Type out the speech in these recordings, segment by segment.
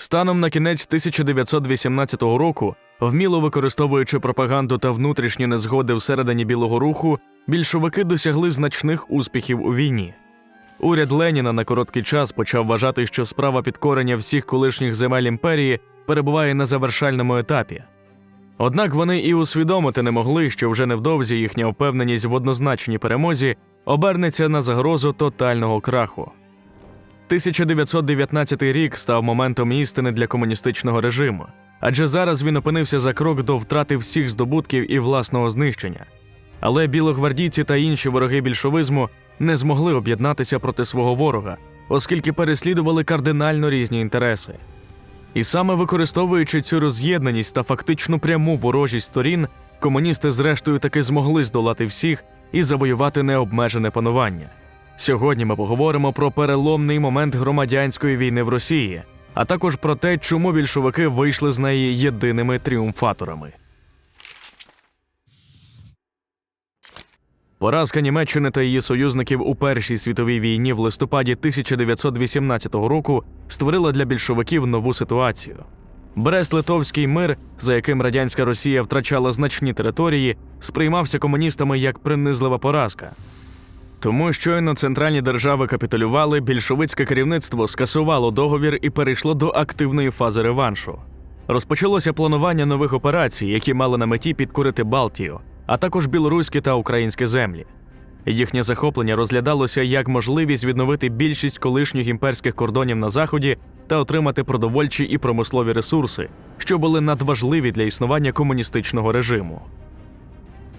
Станом на кінець 1918 року, вміло використовуючи пропаганду та внутрішні незгоди всередині Білого Руху, більшовики досягли значних успіхів у війні. Уряд Леніна на короткий час почав вважати, що справа підкорення всіх колишніх земель імперії перебуває на завершальному етапі. Однак вони і усвідомити не могли, що вже невдовзі їхня впевненість в однозначній перемозі обернеться на загрозу тотального краху. 1919 рік став моментом істини для комуністичного режиму, адже зараз він опинився за крок до втрати всіх здобутків і власного знищення. Але білогвардійці та інші вороги більшовизму не змогли об'єднатися проти свого ворога, оскільки переслідували кардинально різні інтереси. І саме використовуючи цю роз'єднаність та фактично пряму ворожість сторін, комуністи зрештою таки змогли здолати всіх і завоювати необмежене панування. Сьогодні ми поговоримо про переломний момент громадянської війни в Росії, а також про те, чому більшовики вийшли з неї єдиними тріумфаторами. Поразка Німеччини та її союзників у Першій світовій війні в листопаді 1918 року створила для більшовиків нову ситуацію. Брест-Литовський мир, за яким радянська Росія втрачала значні території, сприймався комуністами як принизлива поразка. Тому щойно центральні держави капітулювали, більшовицьке керівництво скасувало договір і перейшло до активної фази реваншу. Розпочалося планування нових операцій, які мали на меті підкорити Балтію, а також білоруські та українські землі. Їхнє захоплення розглядалося як можливість відновити більшість колишніх імперських кордонів на заході та отримати продовольчі і промислові ресурси, що були надважливі для існування комуністичного режиму.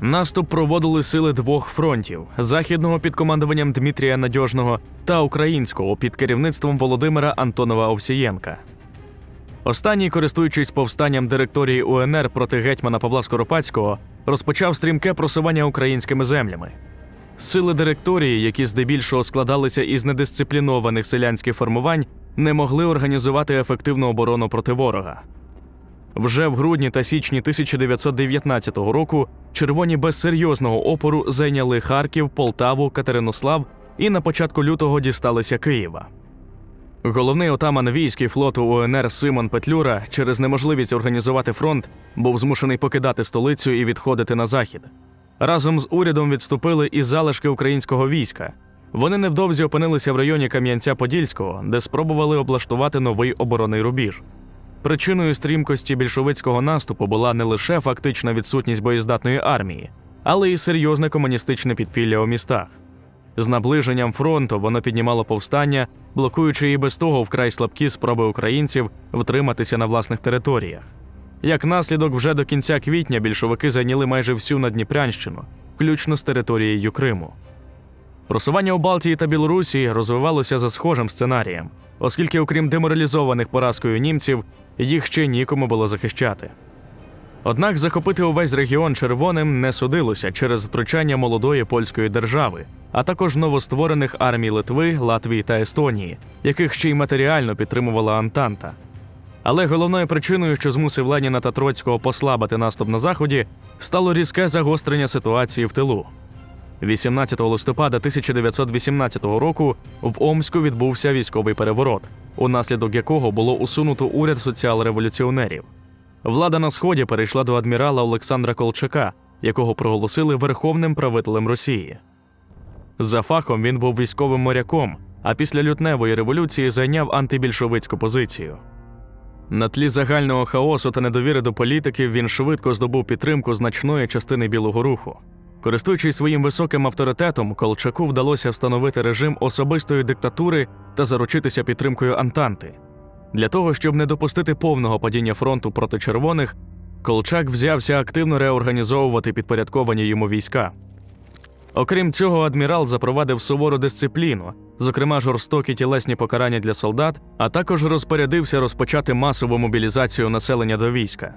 Наступ проводили сили двох фронтів: західного під командуванням Дмитрія Надьожного та українського під керівництвом Володимира Антонова Овсієнка. Останній, користуючись повстанням директорії УНР проти гетьмана Павла Скоропадського, розпочав стрімке просування українськими землями. Сили директорії, які здебільшого складалися із недисциплінованих селянських формувань, не могли організувати ефективну оборону проти ворога. Вже в грудні та січні 1919 року червоні без серйозного опору зайняли Харків, Полтаву, Катеринослав і на початку лютого дісталися Києва. Головний отаман військ і флоту УНР Симон Петлюра через неможливість організувати фронт був змушений покидати столицю і відходити на захід. Разом з урядом відступили і залишки українського війська. Вони невдовзі опинилися в районі Кам'янця-Подільського, де спробували облаштувати новий оборонний рубіж. Причиною стрімкості більшовицького наступу була не лише фактична відсутність боєздатної армії, але й серйозне комуністичне підпілля у містах. З наближенням фронту воно піднімало повстання, блокуючи і без того вкрай слабкі спроби українців втриматися на власних територіях. Як наслідок, вже до кінця квітня більшовики зайняли майже всю Надніпрянщину, включно з територією Криму. Просування у Балтії та Білорусі розвивалося за схожим сценарієм, оскільки, окрім деморалізованих поразкою німців, їх ще нікому було захищати. Однак захопити увесь регіон червоним не судилося через втручання молодої польської держави, а також новостворених армій Литви, Латвії та Естонії, яких ще й матеріально підтримувала Антанта. Але головною причиною, що змусив Леніна та Троцького послабити наступ на заході, стало різке загострення ситуації в тилу. 18 листопада 1918 року в Омську відбувся військовий переворот, унаслідок якого було усунуто уряд соціал-революціонерів. Влада на сході перейшла до адмірала Олександра Колчака, якого проголосили верховним правителем Росії. За фахом він був військовим моряком, а після лютневої революції зайняв антибільшовицьку позицію. На тлі загального хаосу та недовіри до політиків він швидко здобув підтримку значної частини білого руху. Користуючись своїм високим авторитетом, Колчаку вдалося встановити режим особистої диктатури та заручитися підтримкою Антанти. Для того, щоб не допустити повного падіння фронту проти червоних, Колчак взявся активно реорганізовувати підпорядковані йому війська. Окрім цього, адмірал запровадив сувору дисципліну, зокрема жорстокі тілесні покарання для солдат, а також розпорядився розпочати масову мобілізацію населення до війська.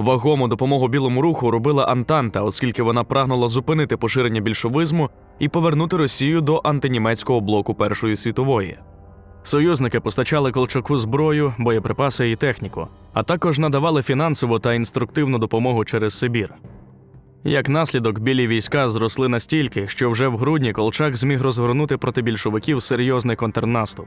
Вагому допомогу білому руху робила Антанта, оскільки вона прагнула зупинити поширення більшовизму і повернути Росію до антинімецького блоку Першої світової. Союзники постачали Колчаку зброю, боєприпаси і техніку, а також надавали фінансову та інструктивну допомогу через Сибір. Як наслідок, білі війська зросли настільки, що вже в грудні Колчак зміг розгорнути проти більшовиків серйозний контрнаступ.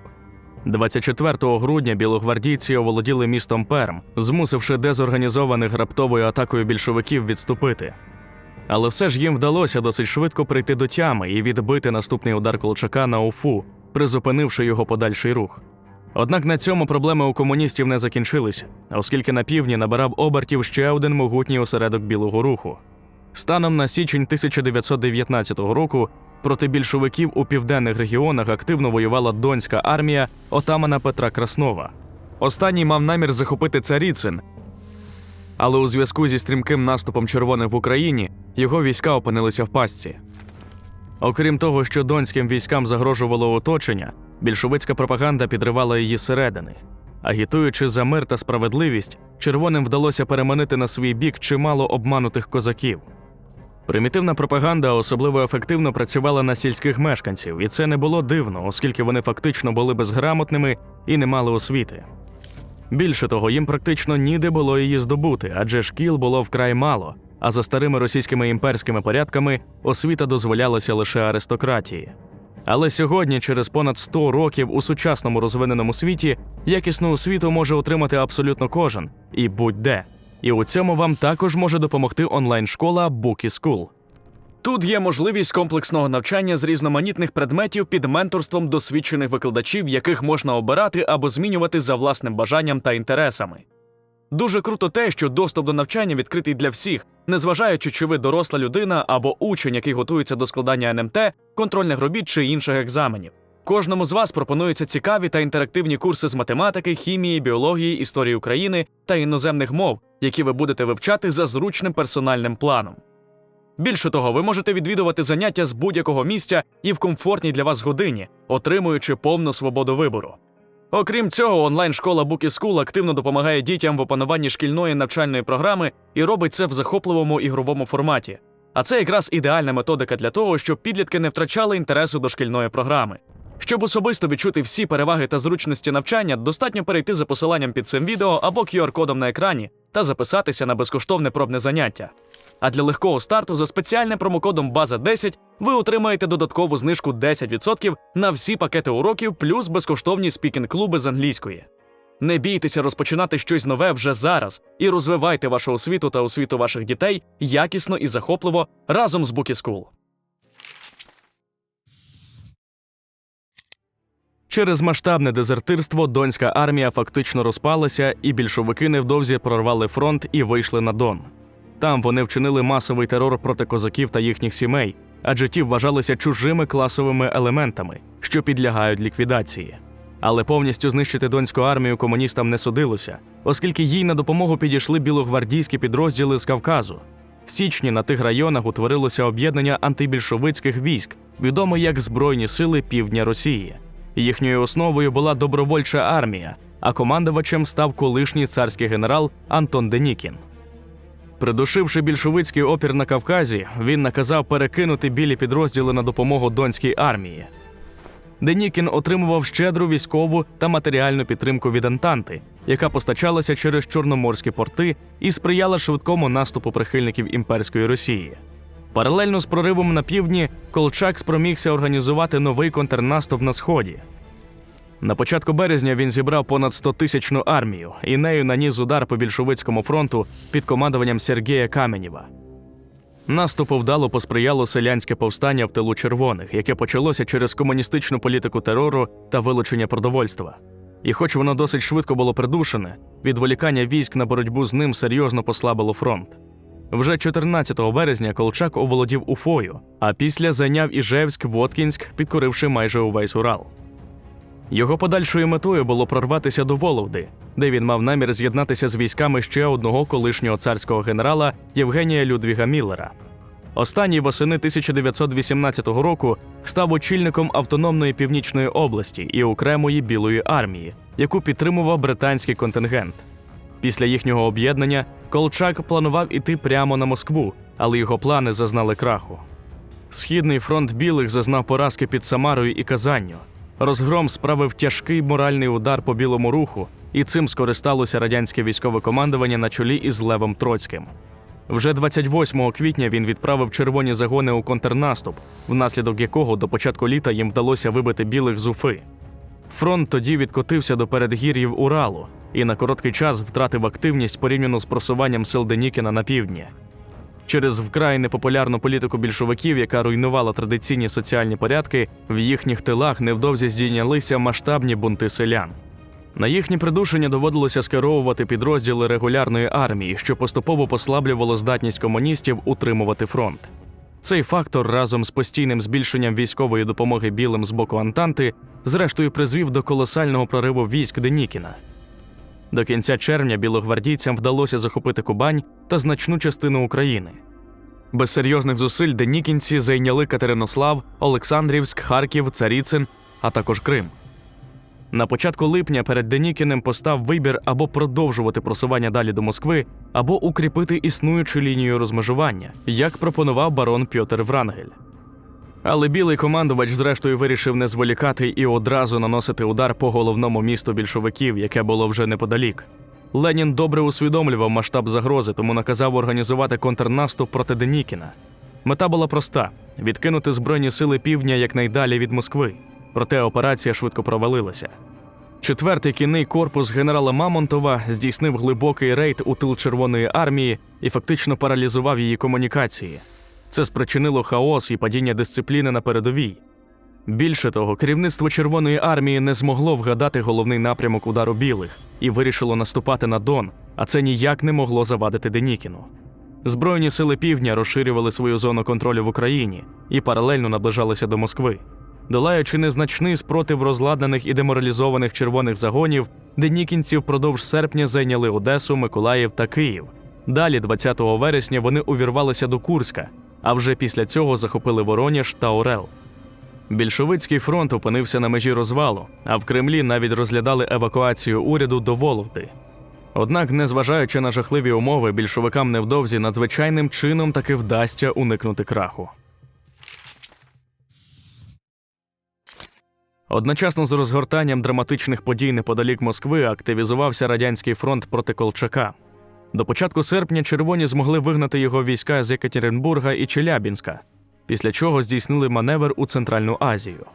24 грудня білогвардійці оволоділи містом Перм, змусивши дезорганізованих раптовою атакою більшовиків відступити. Але все ж їм вдалося досить швидко прийти до тями і відбити наступний удар Колчака на Уфу, призупинивши його подальший рух. Однак на цьому проблеми у комуністів не закінчилися, оскільки на півдні набирав обертів ще один могутній осередок білого руху. Станом на січень 1919 року проти більшовиків у південних регіонах активно воювала донська армія отамана Петра Краснова. Останній мав намір захопити Царіцин, але у зв'язку зі стрімким наступом червоних в Україні його війська опинилися в пастці. Окрім того, що донським військам загрожувало оточення, більшовицька пропаганда підривала її зсередини. Агітуючи за мир та справедливість, червоним вдалося переманити на свій бік чимало обманутих козаків. Примітивна пропаганда особливо ефективно працювала на сільських мешканців, і це не було дивно, оскільки вони фактично були безграмотними і не мали освіти. Більше того, їм практично ніде було її здобути, адже шкіл було вкрай мало, а за старими російськими імперськими порядками освіта дозволялася лише аристократії. Але сьогодні, через понад 100 років у сучасному розвиненому світі, якісну освіту може отримати абсолютно кожен і будь-де. І у цьому вам також може допомогти онлайн-школа Bookie. Тут є можливість комплексного навчання з різноманітних предметів під менторством досвідчених викладачів, яких можна обирати або змінювати за власним бажанням та інтересами. Дуже круто те, що доступ до навчання відкритий для всіх, незважаючи, чи ви доросла людина або учень, який готується до складання НМТ, контрольних робіт чи інших екзаменів. Кожному з вас пропонуються цікаві та інтерактивні курси з математики, хімії, біології, історії України та іноземних мов, які ви будете вивчати за зручним персональним планом. Більше того, ви можете відвідувати заняття з будь-якого місця і в комфортній для вас годині, отримуючи повну свободу вибору. Окрім цього, онлайн-школа School активно допомагає дітям в опануванні шкільної навчальної програми і робить це в захопливому ігровому форматі. А це якраз ідеальна методика для того, щоб підлітки не втрачали інтересу до шкільної програми. Щоб особисто відчути всі переваги та зручності навчання, достатньо перейти за посиланням під цим відео або QR-кодом на екрані та записатися на безкоштовне пробне заняття. А для легкого старту за спеціальним промокодом База 10 ви отримаєте додаткову знижку 10% на всі пакети уроків плюс безкоштовні спікінг-клуби з англійської. Не бійтеся розпочинати щось нове вже зараз і розвивайте вашу освіту та освіту ваших дітей якісно і захопливо разом з Bookie School. Через масштабне дезертирство донська армія фактично розпалася, і більшовики невдовзі прорвали фронт і вийшли на Дон. Там вони вчинили масовий терор проти козаків та їхніх сімей, адже ті вважалися чужими класовими елементами, що підлягають ліквідації. Але повністю знищити донську армію комуністам не судилося, оскільки їй на допомогу підійшли білогвардійські підрозділи з Кавказу. В січні на тих районах утворилося об'єднання антибільшовицьких військ, відоме як Збройні сили Півдня Росії. Їхньою основою була добровольча армія, а командувачем став колишній царський генерал Антон Денікін. Придушивши більшовицький опір на Кавказі, він наказав перекинути білі підрозділи на допомогу донській армії. Денікін отримував щедру військову та матеріальну підтримку від Антанти, яка постачалася через чорноморські порти і сприяла швидкому наступу прихильників імперської Росії. Паралельно з проривом на півдні Колчак спромігся організувати новий контрнаступ на сході. На початку березня він зібрав понад 100-тисячну армію і нею наніс удар по більшовицькому фронту під командуванням Сергія Каменєва. Наступу вдало посприяло селянське повстання в тилу червоних, яке почалося через комуністичну політику терору та вилучення продовольства. І хоч воно досить швидко було придушене, відволікання військ на боротьбу з ним серйозно послабило фронт. Вже 14 березня Колчак оволодів Уфою, а після зайняв Іжевськ, Воткінськ, підкоривши майже увесь Урал. Його подальшою метою було прорватися до Вологди, де він мав намір з'єднатися з військами ще одного колишнього царського генерала Євгенія Людвіга Міллера. Останній восени 1918 року став очільником автономної північної області і окремої білої армії, яку підтримував британський контингент. Після їхнього об'єднання Колчак планував іти прямо на Москву, але його плани зазнали краху. Східний фронт білих зазнав поразки під Самарою і Казанню. Розгром справив тяжкий моральний удар по білому руху, і цим скористалося радянське військове командування на чолі із Левом Троцьким. Вже 28 квітня він відправив червоні загони у контрнаступ, внаслідок якого до початку літа їм вдалося вибити білих з Уфи. Фронт тоді відкотився до передгір'їв Уралу і на короткий час втратив активність порівняно з просуванням сил Денікіна на півдні. Через вкрай непопулярну політику більшовиків, яка руйнувала традиційні соціальні порядки, в їхніх тилах невдовзі здійнялися масштабні бунти селян. На їхнє придушення доводилося скеровувати підрозділи регулярної армії, що поступово послаблювало здатність комуністів утримувати фронт. Цей фактор разом з постійним збільшенням військової допомоги білим з боку Антанти, зрештою призвів до колосального прориву військ Денікіна. До кінця червня білогвардійцям вдалося захопити Кубань та значну частину України. Без серйозних зусиль денікінці зайняли Катеринослав, Олександрівськ, Харків, Царіцин, а також Крим. На початку липня перед Денікіним постав вибір або продовжувати просування далі до Москви, або укріпити існуючу лінію розмежування, як пропонував барон Пьотер Врангель. Але білий командувач, зрештою, вирішив не зволікати і одразу наносити удар по головному місту більшовиків, яке було вже неподалік. Ленін добре усвідомлював масштаб загрози, тому наказав організувати контрнаступ проти Денікіна. Мета була проста: відкинути збройні сили півдня якнайдалі від Москви. Проте операція швидко провалилася. Четвертий кінний корпус генерала Мамонтова здійснив глибокий рейд у тил Червоної армії і фактично паралізував її комунікації. Це спричинило хаос і падіння дисципліни на передовій. Більше того, керівництво Червоної армії не змогло вгадати головний напрямок удару білих і вирішило наступати на Дон, а це ніяк не могло завадити Денікіну. Збройні сили півдня розширювали свою зону контролю в Україні і паралельно наближалися до Москви. Долаючи незначний спротив розладнаних і деморалізованих червоних загонів, денікінці впродовж серпня зайняли Одесу, Миколаїв та Київ. Далі, 20 вересня, вони увірвалися до Курська, а вже після цього захопили Вороніж та Орел. Більшовицький фронт опинився на межі розвалу, а в Кремлі навіть розглядали евакуацію уряду до Вологди. Однак, незважаючи на жахливі умови, більшовикам невдовзі надзвичайним чином таки вдасться уникнути краху. Одночасно з розгортанням драматичних подій неподалік Москви активізувався радянський фронт проти Колчака. До початку серпня червоні змогли вигнати його війська з Екатеринбурга і Челябінська, після чого здійснили маневр у Центральну Азію.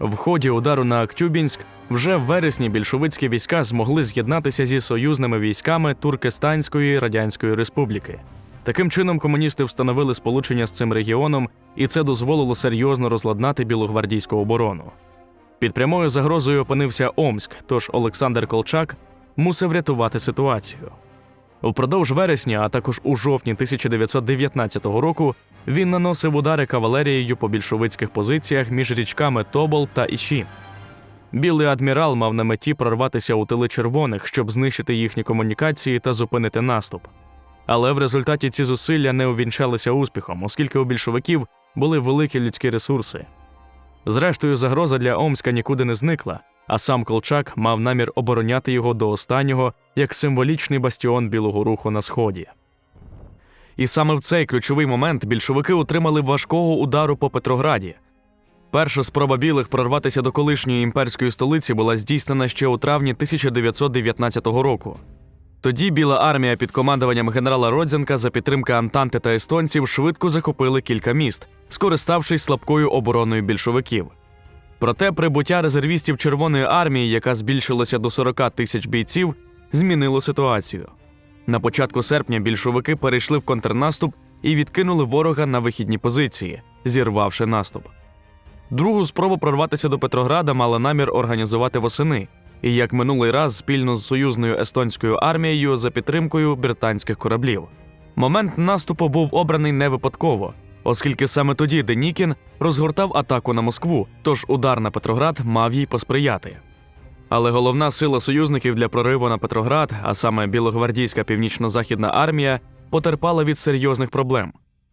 В ході удару на Актюбінськ вже в вересні більшовицькі війська змогли з'єднатися зі союзними військами Туркестанської Радянської Республіки. Таким чином, комуністи встановили сполучення з цим регіоном, і це дозволило серйозно розладнати білогвардійську оборону. Під прямою загрозою опинився Омськ, тож Олександр Колчак мусив рятувати ситуацію. Упродовж вересня, а також у жовтні 1919 року, він наносив удари кавалерією по більшовицьких позиціях між річками Тобол та Іші. Білий адмірал мав на меті прорватися у тили червоних, щоб знищити їхні комунікації та зупинити наступ. Але в результаті ці зусилля не увінчалися успіхом, оскільки у більшовиків були великі людські ресурси. Зрештою, загроза для Омська нікуди не зникла, а сам Колчак мав намір обороняти його до останнього як символічний бастіон білого руху на сході. І саме в цей ключовий момент більшовики отримали важкого удару по Петрограді. Перша спроба білих прорватися до колишньої імперської столиці була здійснена ще у травні 1919 року. Тоді Біла армія під командуванням генерала Родзенка за підтримки Антанти та естонців швидко захопили кілька міст, скориставшись слабкою обороною більшовиків. Проте прибуття резервістів Червоної армії, яка збільшилася до 40 тисяч бійців, змінило ситуацію. На початку серпня більшовики перейшли в контрнаступ і відкинули ворога на вихідні позиції, зірвавши наступ. Другу спробу прорватися до Петрограда мала намір організувати восени, і як минулий раз спільно з союзною естонською армією за підтримкою британських кораблів. Момент наступу був обраний не випадково, оскільки саме тоді Денікін розгортав атаку на Москву, тож удар на Петроград мав їй посприяти. Але головна сила союзників для прориву на Петроград, а саме білогвардійська північно-західна армія, потерпала від серйозних проблем.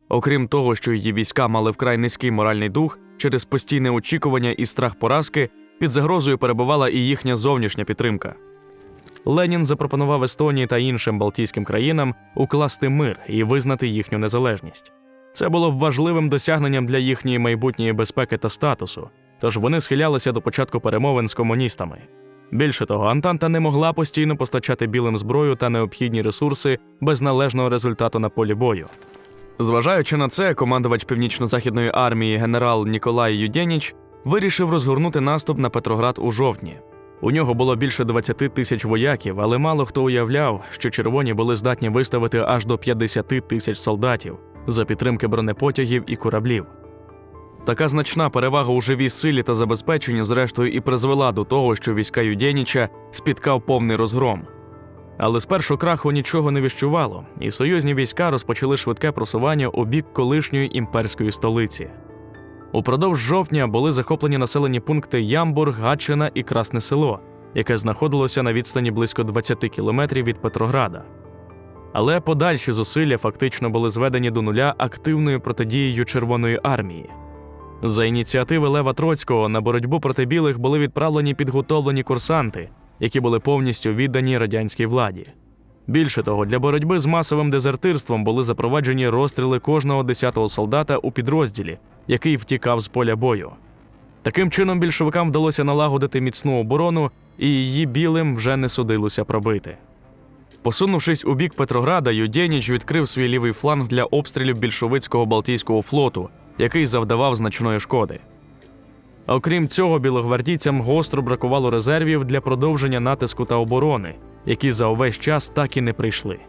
Окрім того, що її війська мали вкрай низький моральний дух через постійне очікування і страх поразки, під загрозою перебувала і їхня зовнішня підтримка. Ленін запропонував Естонії та іншим Балтійським країнам укласти мир і визнати їхню незалежність. Це було б важливим досягненням для їхньої майбутньої безпеки та статусу, тож вони схилялися до початку перемовин з комуністами. Більше того, Антанта не могла постійно постачати білим зброю та необхідні ресурси без належного результату на полі бою. Зважаючи на це, командувач північно-західної армії генерал Ніколай Юдєніч вирішив розгорнути наступ на Петроград у жовтні. У нього було більше 20 тисяч вояків, але мало хто уявляв, що червоні були здатні виставити аж до 50 тисяч солдатів за підтримки бронепотягів і кораблів. Така значна перевага у живій силі та забезпеченні, зрештою, і призвела до того, що війська Юдєніча спіткав повний розгром. Але спершу краху нічого не віщувало, і союзні війська розпочали швидке просування у бік колишньої імперської столиці. Упродовж жовтня були захоплені населені пункти Ямбург, Гатчина і Красне Село, яке знаходилося на відстані близько 20 кілометрів від Петрограда. Але подальші зусилля фактично були зведені до нуля активною протидією Червоної армії. За ініціативи Лева Троцького на боротьбу проти білих були відправлені підготовлені курсанти, які були повністю віддані радянській владі. Більше того, для боротьби з масовим дезертирством були запроваджені розстріли кожного десятого солдата у підрозділі, який втікав з поля бою. Таким чином, більшовикам вдалося налагодити міцну оборону, і її білим вже не судилося пробити. Посунувшись у бік Петрограда, Юдєніч відкрив свій лівий фланг для обстрілів більшовицького Балтійського флоту, який завдавав значної шкоди. Окрім цього, білогвардійцям гостро бракувало резервів для продовження натиску та оборони, які за увесь час так і не прийшли.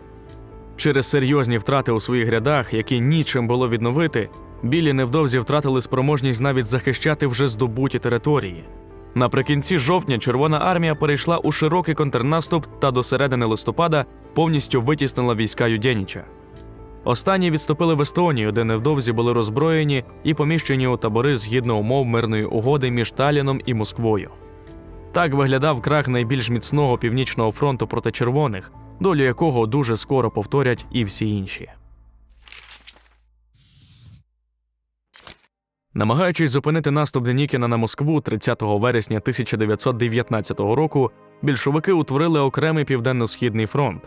Через серйозні втрати у своїх рядах, які нічим було відновити, білі невдовзі втратили спроможність навіть захищати вже здобуті території. Наприкінці жовтня Червона армія перейшла у широкий контрнаступ та до середини листопада повністю витіснила війська Юдєніча. Останні відступили в Естонію, де невдовзі були роззброєні і поміщені у табори згідно умов мирної угоди між Таліном і Москвою. Так виглядав крах найбільш міцного північного фронту проти червоних, долю якого дуже скоро повторять і всі інші. Намагаючись зупинити наступ Денікіна на Москву 30 вересня 1919 року, більшовики утворили окремий південно-східний фронт.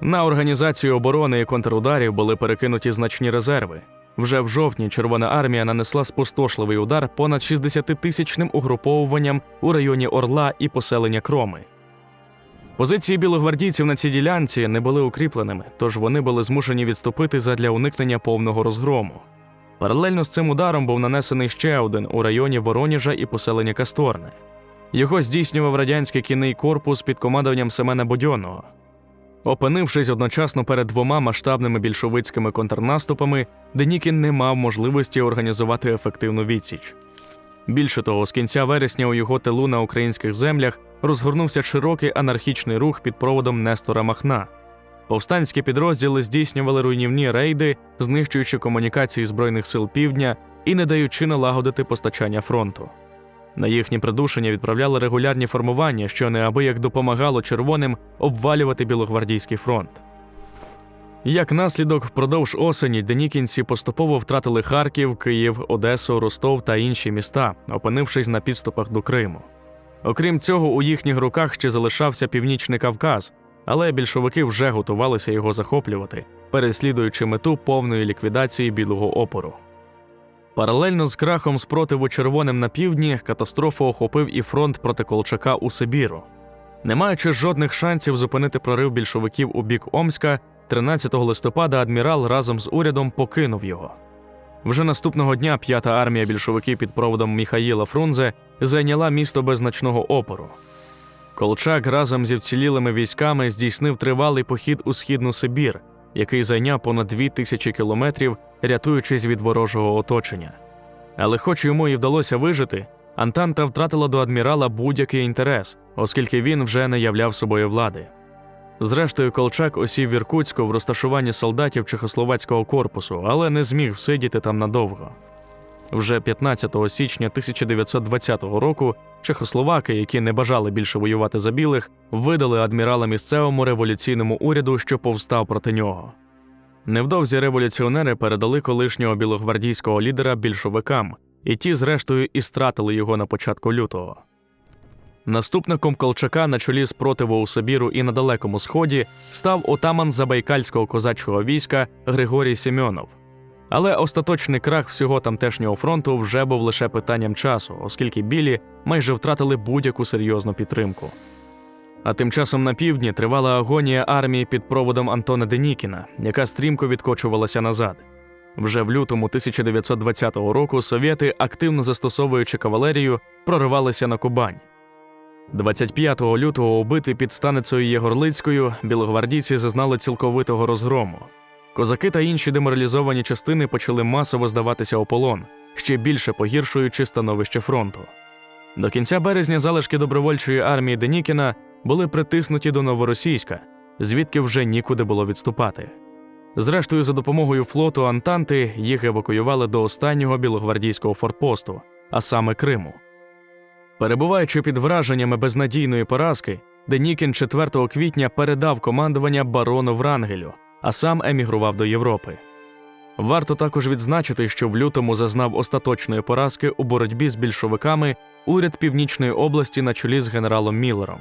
На організацію оборони і контрударів були перекинуті значні резерви. Вже в жовтні Червона армія нанесла спустошливий удар понад 60-тисячним угруповуванням у районі Орла і поселення Кроми. Позиції білогвардійців на цій ділянці не були укріпленими, тож вони були змушені відступити задля уникнення повного розгрому. Паралельно з цим ударом був нанесений ще один у районі Вороніжа і поселення Касторне. Його здійснював радянський кінний корпус під командуванням Семена Бодьоного. Опинившись одночасно перед двома масштабними більшовицькими контрнаступами, Денікін не мав можливості організувати ефективну відсіч. Більше того, з кінця вересня у його тилу на українських землях розгорнувся широкий анархічний рух під проводом Нестора Махна. Повстанські підрозділи здійснювали руйнівні рейди, знищуючи комунікації Збройних сил Півдня і не даючи налагодити постачання фронту. На їхнє придушення відправляли регулярні формування, що неабияк допомагало червоним обвалювати білогвардійський фронт. Як наслідок, впродовж осені денікінці поступово втратили Харків, Київ, Одесу, Ростов та інші міста, опинившись на підступах до Криму. Окрім цього, у їхніх руках ще залишався північний Кавказ, але більшовики вже готувалися його захоплювати, переслідуючи мету повної ліквідації білого опору. Паралельно з крахом спротиву червоним на півдні катастрофу охопив і фронт проти Колчака у Сибіру. Не маючи жодних шансів зупинити прорив більшовиків у бік Омська, 13 листопада адмірал разом з урядом покинув його. Вже наступного дня п'ята армія більшовиків під проводом Міхаїла Фрунзе зайняла місто без значного опору. Колчак разом зі вцілілими військами здійснив тривалий похід у східну Сибір, який зайняв понад дві тисячі кілометрів, рятуючись від ворожого оточення. Але, хоч йому і вдалося вижити, Антанта втратила до адмірала будь-який інтерес, оскільки він вже не являв собою влади. Зрештою, Колчак осів в Іркутську в розташуванні солдатів Чехословацького корпусу, але не зміг всидіти там надовго. Вже 15 січня 1920 року чехословаки, які не бажали більше воювати за білих, видали адмірала місцевому революційному уряду, що повстав проти нього. Невдовзі революціонери передали колишнього білогвардійського лідера більшовикам, і ті, зрештою, і стратили його на початку лютого. Наступником Колчака на чолі спротиву у Сибіру і на Далекому Сході став отаман Забайкальського козачого війська Григорій Семьонов. Але остаточний крах всього тамтешнього фронту вже був лише питанням часу, оскільки білі майже втратили будь-яку серйозну підтримку. А тим часом на півдні тривала агонія армії під проводом Антона Денікіна, яка стрімко відкочувалася назад. Вже в лютому 1920 року совєти, активно застосовуючи кавалерію, проривалися на Кубань. 25 лютого у битві під станицею Єгорлицькою білогвардійці зазнали цілковитого розгрому. Козаки та інші деморалізовані частини почали масово здаватися у полон, ще більше погіршуючи становище фронту. До кінця березня залишки добровольчої армії Денікіна були притиснуті до Новоросійська, звідки вже нікуди було відступати. Зрештою, за допомогою флоту Антанти їх евакуювали до останнього білогвардійського форпосту, а саме Криму. Перебуваючи під враженнями безнадійної поразки, Денікін 4 квітня передав командування барону Врангелю, а сам емігрував до Європи. Варто також відзначити, що в лютому зазнав остаточної поразки у боротьбі з більшовиками уряд Північної області на чолі з генералом Міллером.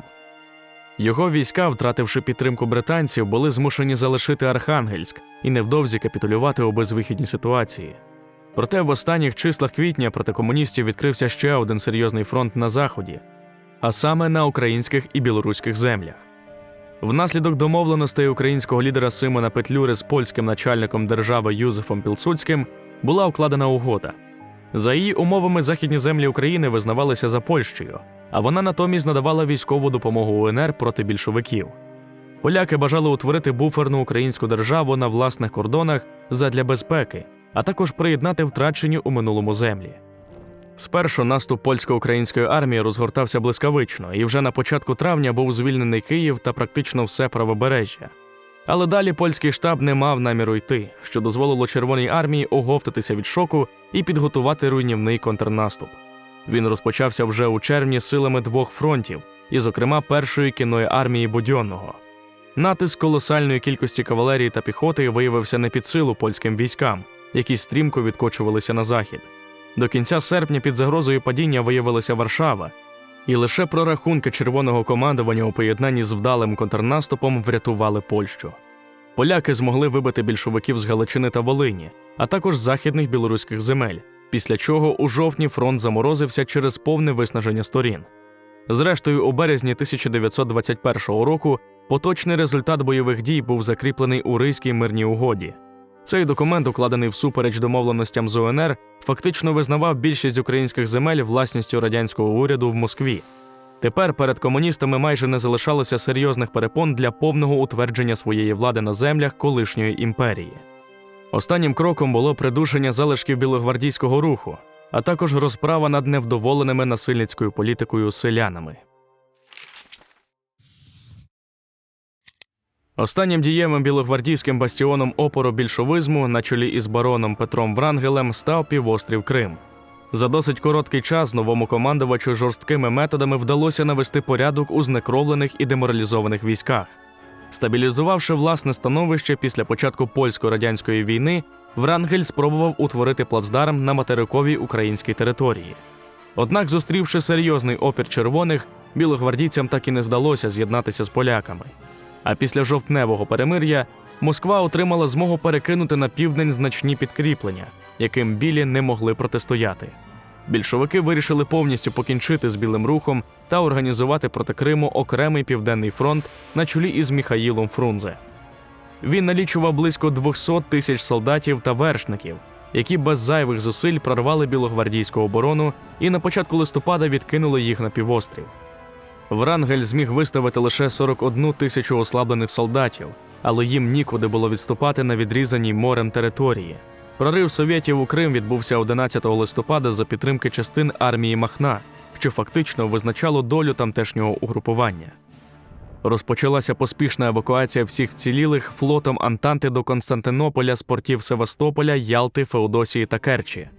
Його війська, втративши підтримку британців, були змушені залишити Архангельськ і невдовзі капітулювати у безвихідній ситуації. Проте в останніх числах квітня проти комуністів відкрився ще один серйозний фронт на заході, а саме на українських і білоруських землях. Внаслідок домовленостей українського лідера Симона Петлюри з польським начальником держави Юзефом Пілсудським була укладена угода. За її умовами західні землі України визнавалися за Польщею, а вона натомість надавала військову допомогу УНР проти більшовиків. Поляки бажали утворити буферну українську державу на власних кордонах задля безпеки, а також приєднати втрачені у минулому землі. Спершу наступ польсько-української армії розгортався блискавично, і вже на початку травня був звільнений Київ та практично все правобережжя. Але далі польський штаб не мав наміру йти, що дозволило Червоній армії оговтатися від шоку і підготувати руйнівний контрнаступ. Він розпочався вже у червні силами двох фронтів, і, зокрема, першої кінної армії Будьонного. Натиск колосальної кількості кавалерії та піхоти виявився не під силу польським військам, які стрімко відкочувалися на захід. До кінця серпня під загрозою падіння виявилася Варшава, і лише прорахунки червоного командування у поєднанні з вдалим контрнаступом врятували Польщу. Поляки змогли вибити більшовиків з Галичини та Волині, а також західних білоруських земель, після чого у жовтні фронт заморозився через повне виснаження сторін. Зрештою, у березні 1921 року поточний результат бойових дій був закріплений у Ризькій мирній угоді. Цей документ, укладений всупереч домовленостям з УНР, фактично визнавав більшість українських земель власністю радянського уряду в Москві. Тепер перед комуністами майже не залишалося серйозних перепон для повного утвердження своєї влади на землях колишньої імперії. Останнім кроком було придушення залишків білогвардійського руху, а також розправа над невдоволеними насильницькою політикою селянами. Останнім дієвим білогвардійським бастіоном опору більшовизму на чолі із бароном Петром Врангелем став півострів Крим. За досить короткий час новому командувачу жорсткими методами вдалося навести порядок у знекровлених і деморалізованих військах. Стабілізувавши власне становище після початку польсько-радянської війни, Врангель спробував утворити плацдарм на материковій українській території. Однак, зустрівши серйозний опір червоних, білогвардійцям так і не вдалося з'єднатися з поляками. А після жовтневого перемир'я Москва отримала змогу перекинути на південь значні підкріплення, яким білі не могли протистояти. Більшовики вирішили повністю покінчити з білим рухом та організувати проти Криму окремий південний фронт на чолі із Міхаїлом Фрунзе. Він налічував близько 200 тисяч солдатів та вершників, які без зайвих зусиль прорвали білогвардійську оборону і на початку листопада відкинули їх на півострів. Врангель зміг виставити лише 41 тисячу ослаблених солдатів, але їм нікуди було відступати на відрізаній морем території. Прорив совєтів у Крим відбувся 11 листопада за підтримки частин армії Махна, що фактично визначало долю тамтешнього угрупування. Розпочалася поспішна евакуація всіх вцілілих флотом Антанти до Константинополя з портів Севастополя, Ялти, Феодосії та Керчі.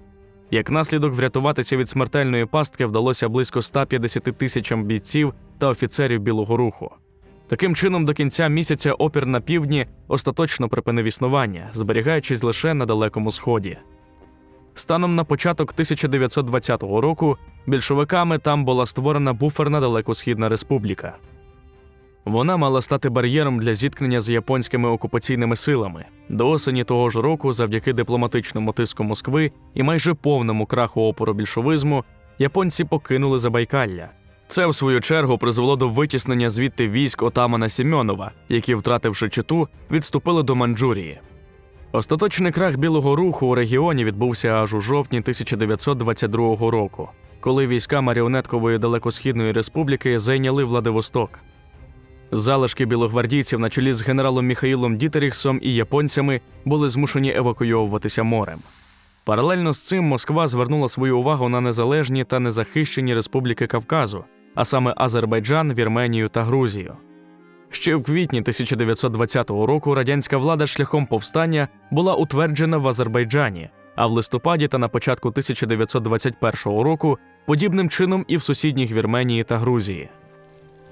Як наслідок врятуватися від смертельної пастки вдалося близько 150 тисячам бійців та офіцерів Білого Руху. Таким чином, до кінця місяця опір на півдні остаточно припинив існування, зберігаючись лише на далекому сході. Станом на початок 1920 року більшовиками там була створена буферна далекосхідна республіка. Вона мала стати бар'єром для зіткнення з японськими окупаційними силами. До осені того ж року, завдяки дипломатичному тиску Москви і майже повному краху опору більшовизму, японці покинули Забайкалля. Це, в свою чергу, призвело до витіснення звідти військ отамана Сімьонова, які, втративши читу, відступили до Манджурії. Остаточний крах білого руху у регіоні відбувся аж у жовтні 1922 року, коли війська маріонеткової далекосхідної республіки зайняли Владивосток. Залишки білогвардійців на чолі з генералом Міхаїлом Дітеріхсом і японцями були змушені евакуйовуватися морем. Паралельно з цим Москва звернула свою увагу на незалежні та незахищені республіки Кавказу, а саме Азербайджан, Вірменію та Грузію. Ще в квітні 1920 року радянська влада шляхом повстання була утверджена в Азербайджані, а в листопаді та на початку 1921 року подібним чином і в сусідніх Вірменії та Грузії.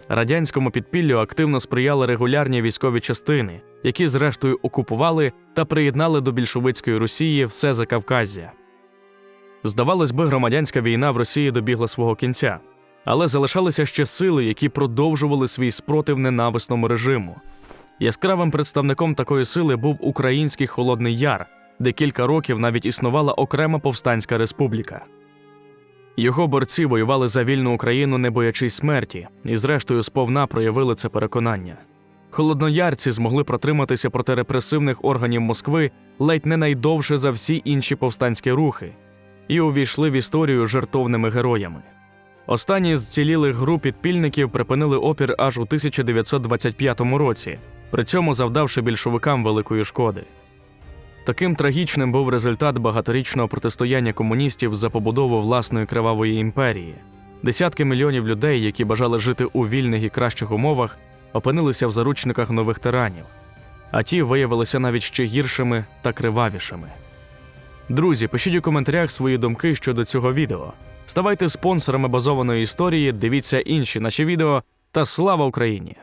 Радянському підпіллю активно сприяли регулярні військові частини, які зрештою окупували та приєднали до більшовицької Росії все Закавказзя. Здавалось би, громадянська війна в Росії добігла свого кінця, але залишалися ще сили, які продовжували свій спротив ненависному режиму. Яскравим представником такої сили був український Холодний Яр, де кілька років навіть існувала окрема повстанська республіка. Його борці воювали за вільну Україну, не боячись смерті, і зрештою сповна проявили це переконання. Холодноярці змогли протриматися проти репресивних органів Москви ледь не найдовше за всі інші повстанські рухи, і увійшли в історію жертовними героями. Останні з вцілілих груп підпільників припинили опір аж у 1925 році, при цьому завдавши більшовикам великої шкоди. Таким трагічним був результат багаторічного протистояння комуністів за побудову власної кривавої імперії. Десятки мільйонів людей, які бажали жити у вільних і кращих умовах, опинилися в заручниках нових тиранів, а ті виявилися навіть ще гіршими та кривавішими. Друзі, пишіть у коментарях свої думки щодо цього відео. Ставайте спонсорами базованої історії, дивіться інші наші відео та слава Україні!